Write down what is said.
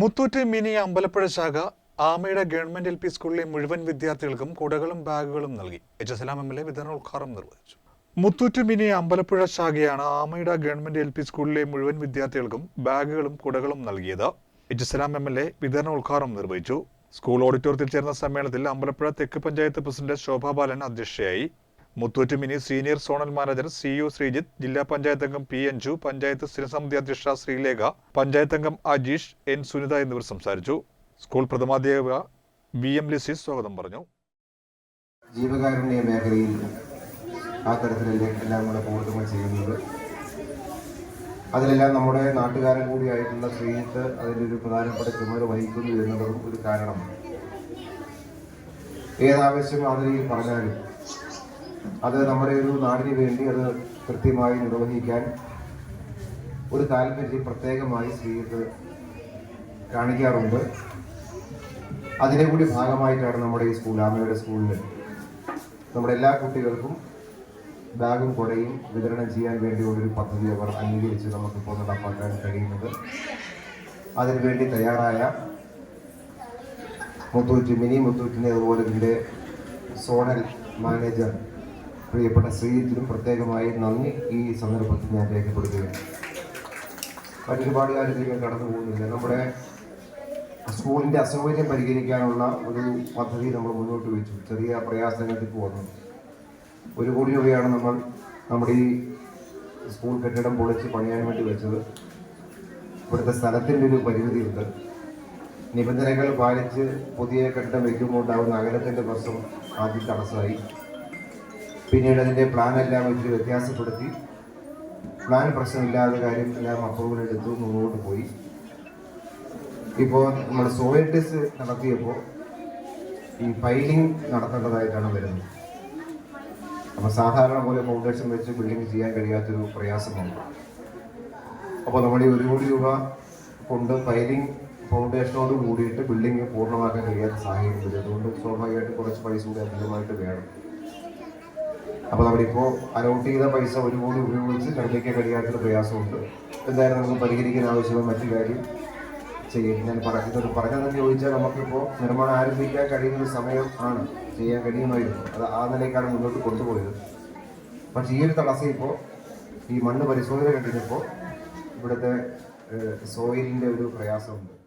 Muthoot mini Ambalappuzha ശാഖ ആമയുടെ government L P സ്കൂളിലെ മുഴുവൻ വിദ്യാർത്ഥികൾക്കും കുടകളും ബാഗുകളും നൽകി. H Salam M L A നിർവഹിച്ചു. മുത്തൂറ്റ് മിനി അമ്പലപ്പുഴ ശാഖയാണ് ആമയുടെ ഗവൺമെന്റ് എൽ പി സ്കൂളിലെ മുഴുവൻ വിദ്യാർത്ഥികൾക്കും ബാഗുകളും കുടകളും നൽകിയത്. H Salam M L A നിർവഹിച്ചു. സ്കൂൾ ഓഡിറ്റോറിയത്തിൽ ചേർന്ന സമ്മേളനത്തിൽ അമ്പലപ്പുഴ തെക്ക് പഞ്ചായത്ത് പ്രസിഡന്റ് ശോഭാ ബാലൻ അധ്യക്ഷയായി. Muthoot mini senior zonal manager C U Sreejith ജില്ലാ പഞ്ചായത്ത് അംഗം പി അഞ്ജു പഞ്ചായത്ത് സ്ഥിരസമിതി അധ്യക്ഷ ശ്രീലേഖ പഞ്ചായത്ത് അംഗം അജീഷ് എൻ സുനിത എന്നിവർ സംസാരിച്ചു. സ്കൂൾ പ്രഥമാധ്യാപിക വി എം ലിസി സ്വാഗതം പറഞ്ഞു. ജീവകാരുണ്യ മേഖലയിൽ ആ തരത്തിലെല്ലാം എല്ലാം കൂടെ പ്രവർത്തനങ്ങൾ ചെയ്യുന്നത്. അതിലെല്ലാം നമ്മുടെ നാട്ടുകാരൻ കൂടിയായിട്ടുള്ള ശ്രീജിത്ത് അതിന്റെ ഒരു പ്രധാനപ്പെട്ട ചുമതല വഹിക്കുന്നു എന്നുള്ളതും ഒരു കാരണമാണ് ഏതാവശ്യം അതിൽ പറഞ്ഞാലും അത് നമ്മുടെ ഒരു നാടിന് വേണ്ടി അത് കൃത്യമായി നിർവഹിക്കാൻ ഒരു താല്പര്യം പ്രത്യേകമായി ശ്രീജിത്ത് കാണിക്കാറുണ്ട്. അതിനെ കൂടി ഭാഗമായിട്ടാണ് നമ്മുടെ ഈ സ്കൂൾ ആമയുടെ സ്കൂളിൽ നമ്മുടെ എല്ലാ കുട്ടികൾക്കും ബാഗും കുടയും വിതരണം ചെയ്യാൻ വേണ്ടിയുള്ളൊരു പദ്ധതി അവർ അംഗീകരിച്ച് നമുക്കിപ്പോൾ നടപ്പാക്കാൻ കഴിയുന്നത്. അതിനുവേണ്ടി തയ്യാറായ മുത്തൂറ്റ് മിനി മുത്തൂറ്റിനെ അതുപോലെ ഇതിന്റെ സോണൽ മാനേജർ പ്രിയപ്പെട്ട ശ്രീജിത്തിനും പ്രത്യേകമായി നന്ദി. ഈ സന്ദർഭത്തിൽ ഞാൻ രേഖപ്പെടുത്തുകയാണ്. മറ്റൊരുപാട് കാര്യത്തിലേക്ക് കടന്നു പോകുന്നില്ല. നമ്മുടെ സ്കൂളിന്റെ അസൗകര്യം പരിഹരിക്കാനുള്ള ഒരു പദ്ധതി നമ്മൾ മുന്നോട്ട് വെച്ചു. ചെറിയ പ്രയാസങ്ങൾക്ക് ഇപ്പോൾ വന്നു ഒരു കോടി രൂപയാണ് നമ്മൾ നമ്മുടെ ഈ സ്കൂൾ കെട്ടിടം പൊളിച്ച് പണിയാൻ വേണ്ടി വെച്ചത്. ഇവിടുത്തെ സ്ഥലത്തിന്റെ ഒരു പരിമിതിയുണ്ട്. നിബന്ധനകൾ പാലിച്ച് പുതിയ കെട്ടിടം വയ്ക്കുമ്പോൾ ഉണ്ടാകുന്ന അകലത്തിന്റെ പ്രശ്നം ആദ്യം തടസ്സമായി. പിന്നീട് അതിന്റെ പ്ലാനെല്ലാം ഇത്തിരി വ്യത്യാസപ്പെടുത്തി. പ്ലാൻ പ്രശ്നമില്ലാതെ കാര്യം എല്ലാം അപ്രൂവൽ എടുത്തു മുന്നോട്ട് പോയി. ഇപ്പോൾ നമ്മൾ സോയിൽ ടെസ്റ്റ് നടത്തിയപ്പോൾ ഈ ഫൈലിംഗ് നടത്തേണ്ടതായിട്ടാണ് വരുന്നത്. അപ്പോൾ സാധാരണ പോലെ ഫൗണ്ടേഷൻ വെച്ച് ബിൽഡിംഗ് ചെയ്യാൻ കഴിയാത്തൊരു പ്രയാസമുണ്ട്. അപ്പോൾ നമ്മൾ ഈ ഒരു കോടി രൂപ കൊണ്ട് ഫൈലിംഗ് ഫൗണ്ടേഷനോട് കൂടിയിട്ട് ബിൽഡിംഗ് പൂർണമാക്കാൻ കഴിയാത്ത സാഹചര്യം വരും. അതുകൊണ്ട് സ്വാഭാവികമായിട്ട് കുറച്ച് പൈസ കൂടി അധികമായിട്ട് വേണം. അപ്പോൾ നമ്മളിപ്പോൾ അലോട്ട് ചെയ്ത പൈസ ഒരു കോടി ഉപയോഗിച്ച് കണ്ടിക്കാൻ കഴിയാത്തൊരു പ്രയാസമുണ്ട്. എന്തായാലും നമുക്ക് പരിഹരിക്കാൻ ആവശ്യമായ മറ്റു കാര്യം ചെയ്യും. ഞാൻ പറഞ്ഞത് പറഞ്ഞതെന്ന് ചോദിച്ചാൽ നമുക്കിപ്പോൾ നിർമ്മാണം ആരംഭിക്കാൻ കഴിയുന്ന സമയം ആണ്. ചെയ്യാൻ കഴിയുമായിരുന്നു. അത് ആ നിലയ്ക്കാണ് മുന്നോട്ട് കൊണ്ടുപോയത്. പക്ഷേ ഈ ഒരു തടസ്സം ഇപ്പോൾ ഈ മണ്ണ് പരിശോധന കഴിഞ്ഞപ്പോൾ ഇവിടുത്തെ സോയിലിന്റെ ഒരു പ്രയാസമുണ്ട്.